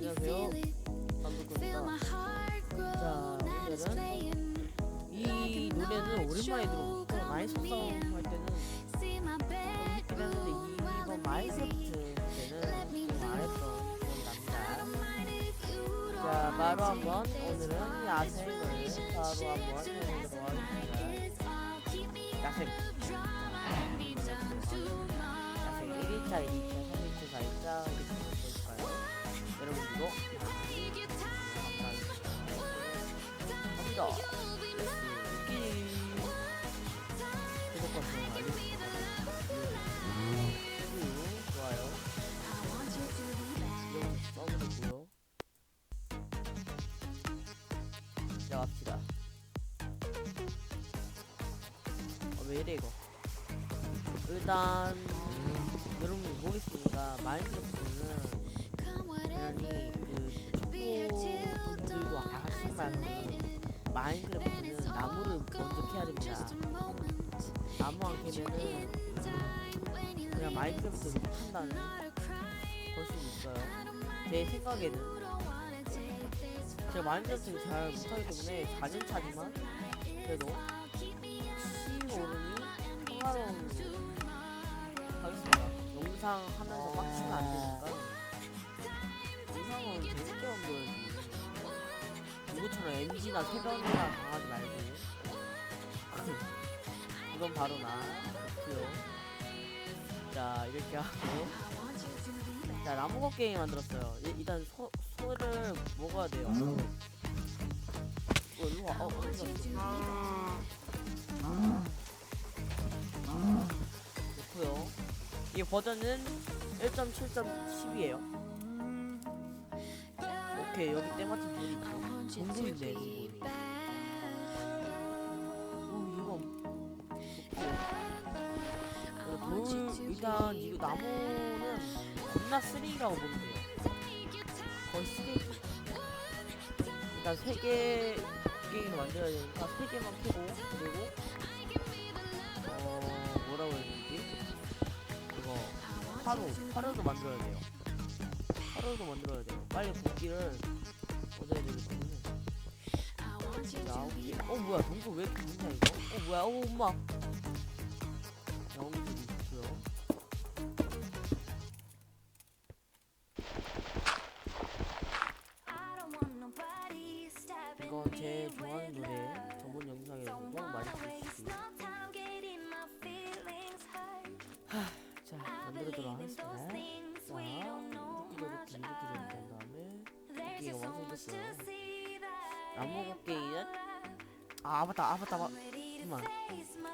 안녕하세요. 남도kun입니다. 자, 오늘은 이 노래는 오랜만에 들어보고 많이 속상할 때는 했는데 이번 마이크래프트 때는 좀안 했던 기억이 납니다. 자, 바로 한번 오늘은 야생을 바로 한번 해보도록 하겠습니다. 야생. 야생 1일차, 2일차, 3일차, 4일차 이렇게 보 여러분들도 알림 그 좋아요 이런 써보고요 시작합시다 어, 왜 이래 이거 일단 여러분이 보겠습니다 마인크래프트는 당연히 그 초보분들도 하시지만 마인크래프트는 나무를 먼저 캐야 됩니다. 나무 안 캐면은 그냥 마인크래프트 못한다는 걸 수도 있어요. 제 생각에는 제가 마인크래프트를 잘 못하기 때문에 4년차지만 그래도 혹시 모르니 평화로운. 영상 하면서 빡치면 안 되니까 영상은 재밌게 만들어야지. 누구처럼 MG나 세변이나 당하지 말고. 이건 바로 나. 좋고요. 자, 이렇게 하고. 자, 나무거 게임 만들었어요. 일- 일단 소, 소를 먹어야 돼요. 어, 일로 와. 어, 어디 갔어? 좋고요. 이 버전은 1.7.10이에요. 오케이 여기 때마침 돌이 있고 동굴인데 동굴. 오 이거 좋고. 어, 돌 일단 이거 나무는 겁나 쓰레기라고 보면 돼요. 거의 쓰레기. 일단 세개 게임을 만들어야 되니까 세 개만 캐고 그리고 어 뭐라고 해야 되지? 그거 화로 화로도 만들어야 돼요. 화로도 만들어야 돼요. 빨리 국기를 얻어야 아홉 개. 어 뭐야 동굴 왜 이렇게 많냐 이거? 어 뭐야? 어 엄마. 나무곡괭이는 아 맞다 아 맞다 맞 잠깐만.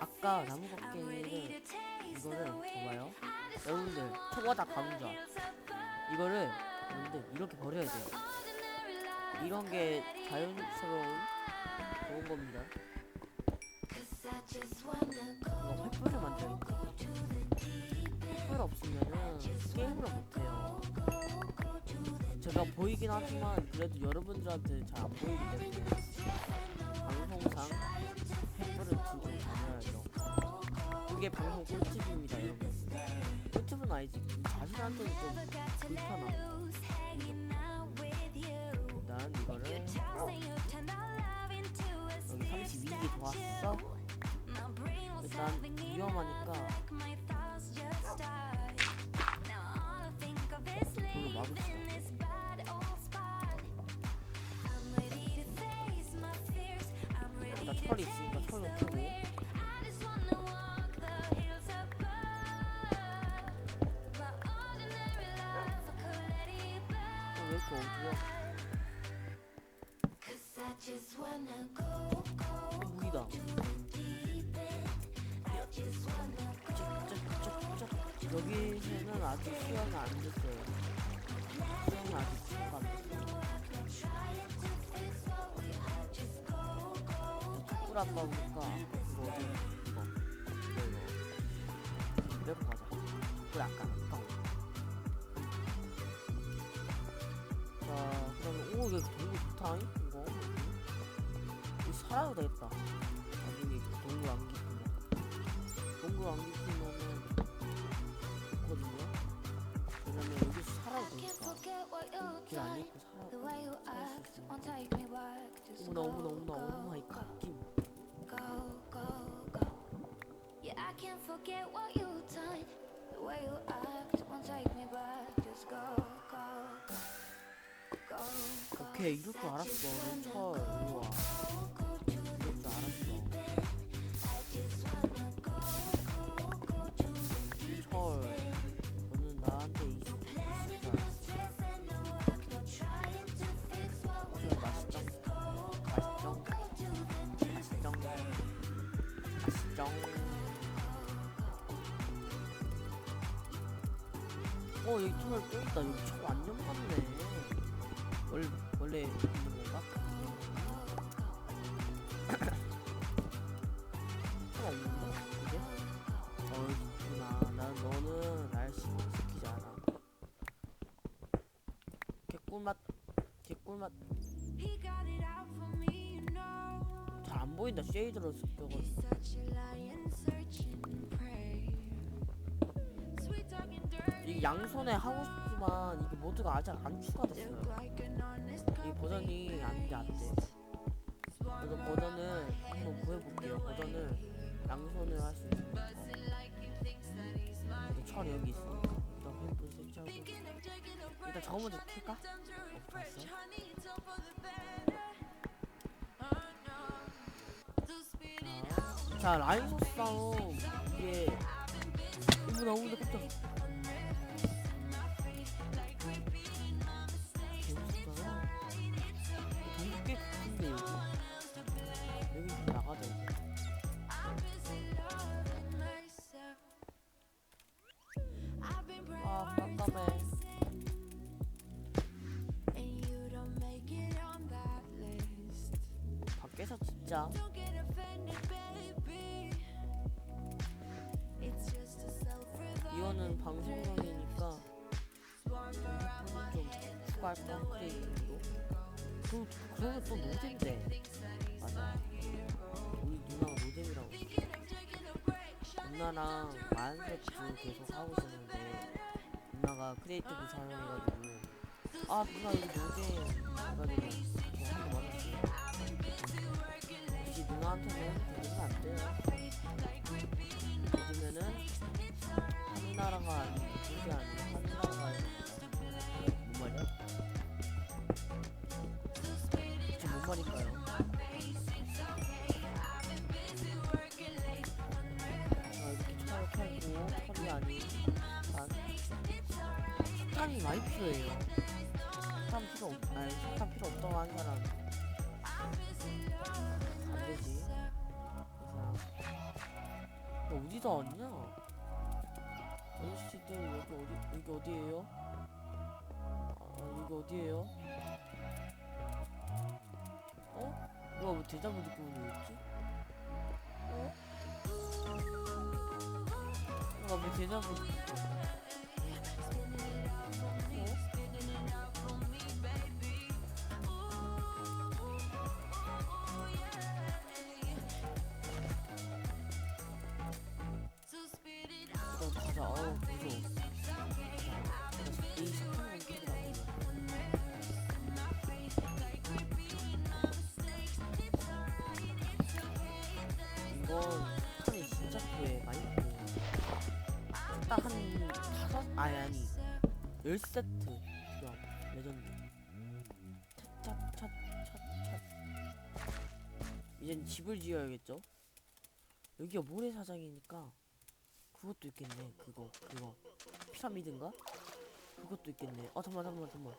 아까 나무곡괭이를 이거를 봐봐요? 여러분들 초과다 감자 이거를 여러분들 이렇게 버려야 돼요. 이런 게 자연스러운 좋은 겁니다. 이거 횃불을 만들어야 돼 횃불 없으면은 게임을 못해요 제가 보이긴 하지만 그래도 여러분들한테 잘 안 보이기 때문에 방송상 횃불을 들고 다녀야죠. 그게 방송 꿀팁입니다 여러분. 꿀팁은 아니지. 자신한테는 좀 불편하고. 일단 이거를 여기 32개 좋았어? 일단 위험하니까 불로 막읍시다 여기서는 아직 수영이 안됐 꿀 아빠 보니까 그거. 어디 이거 이거 이거. 이렇게 가자 꿀 아까 자 그러면 오 이거 동굴 좋다 이거? 이거 살아도 되겠다. 나중에 동굴 안 깊으면 동굴 안 깊으면은 좋거든요 왜냐면 여기 살아도 되니까 길안 잃고 살아 살수 있으니까 어머나 어머나 어머나 오마이 갓김 can't forget what you've done. The way you act won't take me back. Just go, go, go, go. 오케이 이럴 줄 알았어 넌철 이리 와 어 여기 철또 있다 여기 철 완전 많네 원래 원래 있는 건가? 철 없는가? 이제? 어 있구나 난 너는 날 신경시키지 않아 개꿀맛 개꿀맛. 잘 안 보인다 쉐이드로 섞여가지고 이 양손에 하고 싶지만 이게 모드가 아직 안 추가됐어요. 이 버전이 안돼 안돼 그래서 버전을 한번 구해볼게요. 버전을 양손을 할 수 있는 거 철 여기 있으니까 일단 횃불 설치하고. 일단 저거 먼저 킬까? 어 자, 자 라이소 싸움. 이게 어머나 어머나 깜짝 a self-revival. 이거는 방송용이니까 좀 추가할까 크레이팅으로 그 그러면 또 노잼인데 맞아. 우리 누나가 노잼이라고 누나랑 마인크래프트 계속 하고 있었는데 누나가 크리에이티브 사용해가지고 아 누나 이거 노잼 해가지고 저한거 맞았어요 굳이 누나한테는 되는 안 돼요 요즘에는 한나라가 아니고 그게 아니고 한나라가 뭔 말이야? 지금 뭔 말일까요? 석탄이 많이 필요해요 석탄 필요 없 아니 석탄 필요 없다고 하는 사람 안 되지 이 사람 너 어디다 왔냐? 아저씨들 여기 어디 여기 어디예요? 아 여기 어디예요? 어? 누가 왜 대자보 듣고 오는 거였지? 어? 누가 왜 대자보 어? 일 10세트 야 레전드. 찻찻찻찻찻 이젠 집을 지어야겠죠? 여기가 모래사장이니까 그것도 있겠네 그거 그거. 피라미드인가? 그것도 있겠네. 어, 아 잠만 잠만 잠만.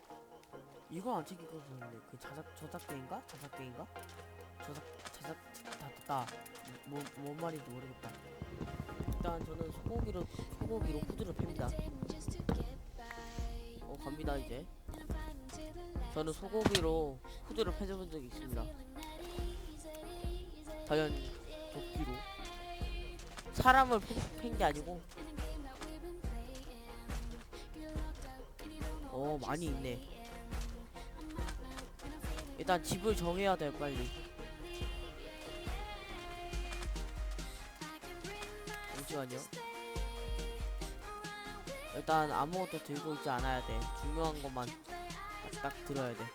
이건 안 챙길 것 같은데. 그 자작 저작대인가? 자작대인가? 저작 자작 다 됐다. 뭐, 뭔 말인지 모르겠다. 일단 저는 소고기로 소고기로 후드를 팹니다. 갑니다 이제. 저는 소고기로 후드를 패줘본 적이 있습니다. 과연 도끼로? 사람을 팬게 아니고? 어 많이 있네. 일단 집을 정해야 돼 빨리. 잠시만요 일단 아무것도 들고 있지 않아야 돼 중요한 것만 딱 들어야 돼.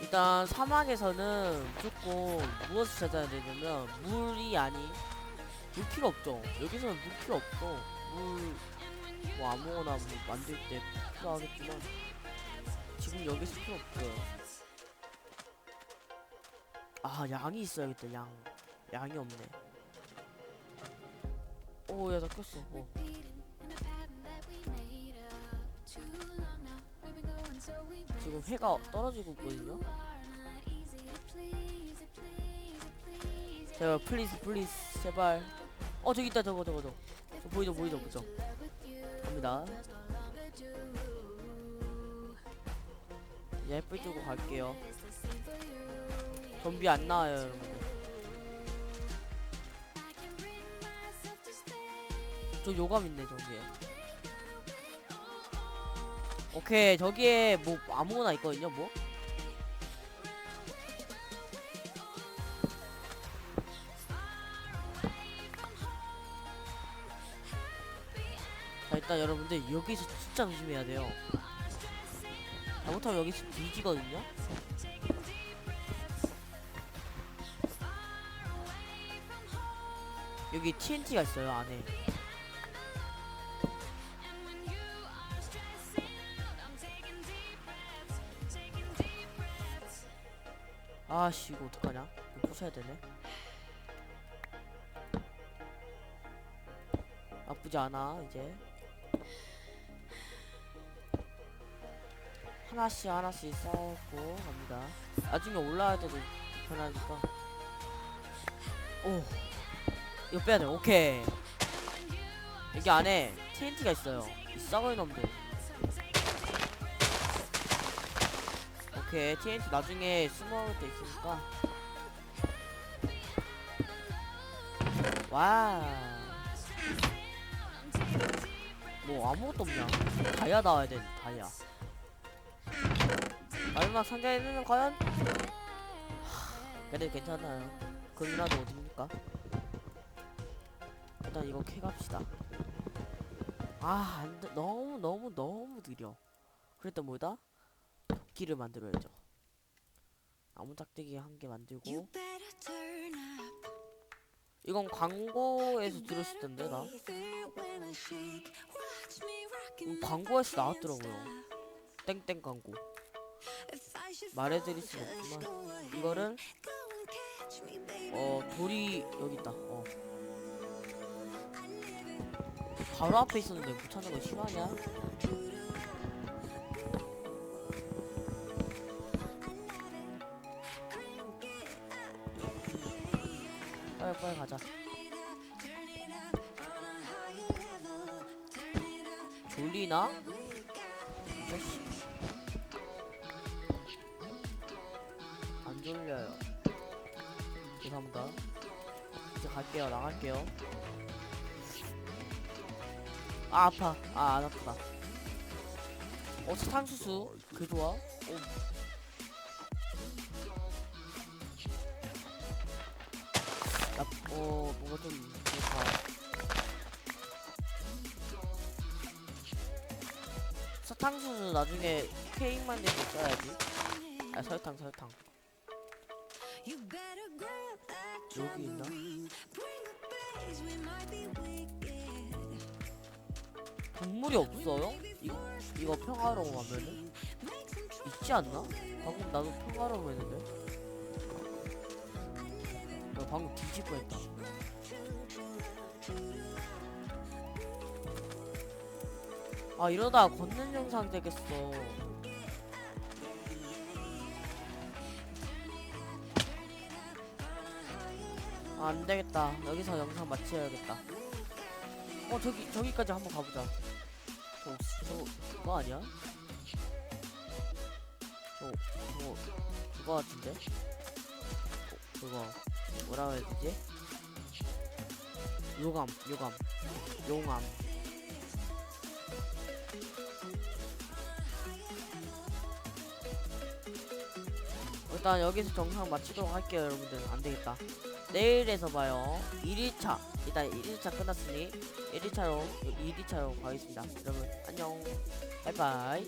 일단 사막에서는 무조건 무엇을 찾아야 되냐면 물이 아닌 물 필요 없죠. 여기서는 물 필요 없어. 물 뭐 아무거나 뭐 만들 때 필요하겠지만 지금 여기서 필요 없어요. 아 양이 있어야겠다 양. 양이 없네. 오, 야, 나 꼈어. 어. 지금 해가 떨어지고 있거든요. 제발 플리즈 플리즈 제발. 어 저기 있다 저거 저거 저거. 저 보이죠 보이죠 보이죠. 갑니다. 햇빛 주고 갈게요. 좀비 안 나와요 여러분. 저 요감 있네 저기에. 오케이 저기에 뭐 아무거나 있거든요 뭐. 자 일단 여러분들 여기서 진짜 조심해야 돼요. 잘못하면 여기서 뒤지거든요. 여기 TNT가 있어요 안에. 아씨 이거 어떡하냐? 이거 부숴야 되네. 나쁘지 않아 이제. 하나씩 하나씩 쌓고 갑니다. 나중에 올라갈 때도 불편하니까. 오, 이거 빼야 돼. 오케이. 여기 안에 TNT가 있어요. 이 썩을 놈들. 오케이, TNT 나중에 숨어올 때 있으니까. 와. 뭐 아무것도 없냐? 다이아 나와야 돼, 다이아. 마지막 상자에는 과연? 하, 그래도 괜찮아요. 금이라도 어딥니까? 일단 이거 캐갑시다. 아, 안 돼. 너무 너무 너무 느려. 그랬던 뭐다? 도끼를 만들어야죠. 나무 짝대기 한 개 만들고 이건 광고에서 들었을 텐데 나 음, 광고에서 나왔더라고요. 땡땡 광고. 말해드릴 수는 없지만 이거를 어 돌이 여기 있다. 어 바로 앞에 있었는데 못 찾는 거 싫어하냐? 빨리 빨리 가자. 졸리나? 이 자식. 안 졸려요. 죄송합니다. 이제 갈게요. 나갈게요. 아 아파. 아 안 아프다. 어 사탕수수. 그 좋아. 어 뭔가 좀. 사탕수수 나중에 케이크 만들 때 써야지. 아 설탕 설탕. 여기 있나? 동물이 없어요? 이거 이거 평화로움 하면은 있지 않나? 방금 나도 평화로움 했는데. 나 방금 뒤질 뻔했다. 아 이러다 걷는 영상 되겠어. 아, 안 되겠다. 여기서 영상 마쳐야겠다. 어 저기 저기까지 한번 가보자. 저, 저 그거 아니야? 저 저거 그거 같은데? 어, 그거 뭐라고 해야 되지? 요감 요감 용암. 일단 여기서 정상 마치도록 할게요 여러분들. 안되겠다. 내일에서 봐요. 1일차. 일단 1일차 끝났으니 1일차로 2일차로 가겠습니다. 여러분 안녕. 바이바이